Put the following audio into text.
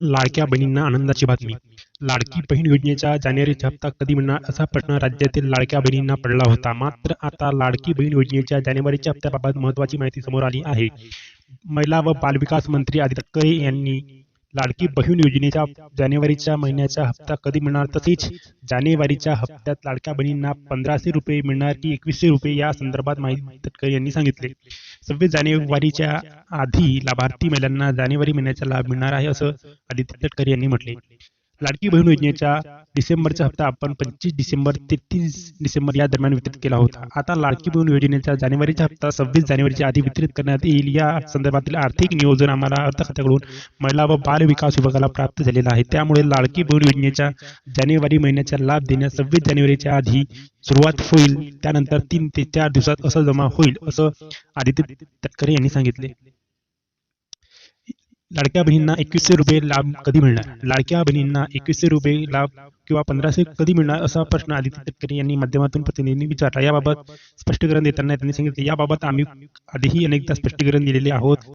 लाडक्या बहिणींना आनंदाची बातमी. लाडकी बहीण योजनेचा जानेवारीचा हप्ता कधी मिळणार असा प्रश्न राज्यातील लाडक्या बहिणींना पडला होता. मात्र आता लाडकी बहीण योजनेच्या जानेवारीच्या हप्त्याबाबत महत्वाची माहिती समोर आली आहे. महिला व बालविकास मंत्री आदित्य तटकरे यांनी लाडकी बहीण योजनेच्या जानेवारीच्या महिन्याचा हप्ता कधी मिळणार तसेच जानेवारीच्या हप्त्यात लाडक्या बहिणींना पंधराशे रुपये मिळणार की एकवीसशे रुपये या संदर्भात माहिती तटकरे यांनी सांगितले. सव्वीस जानेवारीच्या आधी लाभार्थी महिलांना जानेवारी महिन्याचा लाभ मिळणार आहे असं आदित्य तटकरे यांनी म्हटले. लाडकी बहीण योजनेचा डिसेंबरचा हप्ता आपण पंचवीस डिसेंबर ते तीस डिसेंबर या दरम्यान वितरित केला होता. आता लाडकी बहीण योजनेचा जानेवारीचा हप्ता सव्वीस जानेवारीच्या आधी वितरित करण्यात येईल. या संदर्भातील आर्थिक नियोजन आम्हाला अर्थ खात्याकडून महिला व बाल विकास विभागाला प्राप्त झालेला आहे. त्यामुळे लाडकी बहीण योजनेच्या जानेवारी महिन्याचा लाभ देण्यास सव्वीस जानेवारीच्या आधी सुरुवात होईल. त्यानंतर तीन ते चार दिवसात असं जमा होईल असं आदित्य तटकरे यांनी सांगितले. लाडक्या बहिणींना एकवीसशे रुपये लाभ कधी मिळणार? लाडक्या बहिणींना एकवीसशे रुपये लाभ किंवा पंधराशे कधी मिळणार असा प्रश्न आदित्य तटकरे यांनी माध्यमातून प्रतिनिधींनी विचारला. याबाबत स्पष्टीकरण देताना त्यांनी सांगितले. याबाबत आम्ही आधीही अनेकदा स्पष्टीकरण दिलेले आहोत.